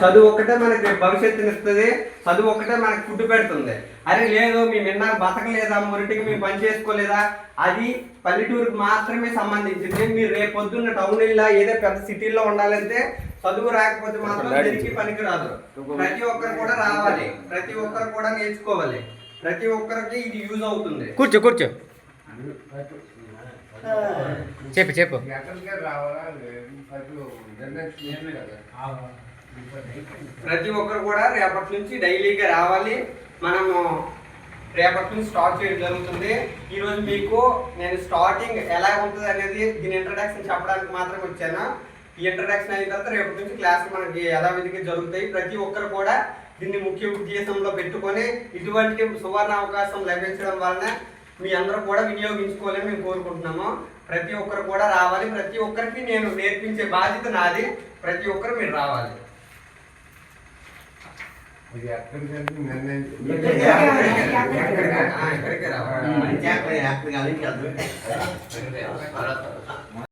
చదువు ఒక్కటే మనకి భవిష్యత్తుని ఇస్తుంది చదువు ఒక్కటే మనకి ఫుడ్ పెడుతుంది. అరే లేదు మేము విన్నా బతకలేదా మురిటికి మేము పని చేసుకోలేదా? అది పల్లెటూరుకి మాత్రమే సంబంధించింది. మీరు రేపు పొద్దున్న టౌన్ ఇలా ఏదో పెద్ద సిటీలో ఉండాలంటే చదువు రాకపోతే మాత్రం దేనికి పనికి రాదు. ప్రతి ఒక్కరు కూడా రావాలి. ప్రతి ఒక్కరు కూడా నేర్చుకోవాలి. ప్రతి ఒక్కరికి ఇది యూజ్ అవుతుంది. కూర్చో కూర్చో. చెప్పు చెప్పు. ఎక్కడికే రావాలా? ప్రతి ఒక్కరు కూడా రేపటి నుంచి డైలీగా రావాలి. మనము రేపటి నుంచి స్టార్ట్ చేయడం జరుగుతుంది. ఈరోజు మీకు నేను స్టార్టింగ్ ఎలా ఉంటుంది అనేది దీని ఇంట్రడక్షన్ చెప్పడానికి మాత్రమే వచ్చాను. ఈ ఇంట్రడక్షన్ అయిన తర్వాత రేపటి నుంచి క్లాస్ మనకి ఎలా విధిగా జరుగుతాయి. ప్రతి ఒక్కరు కూడా దీన్ని ముఖ్య ఉద్దేశంలో పెట్టుకొని ఇటువంటి సువర్ణ అవకాశం లభించడం వలన మీ అందరూ కూడా వినియోగించుకోవాలని మేము కోరుకుంటున్నాము. ప్రతి ఒక్కరు కూడా రావాలి. ప్రతి ఒక్కరికి నేను నేర్పించే బాధ్యత నాది. ప్రతి ఒక్కరు మీరు రావాలి. ఇది ఎక్కడికంటే నిర్ణయించు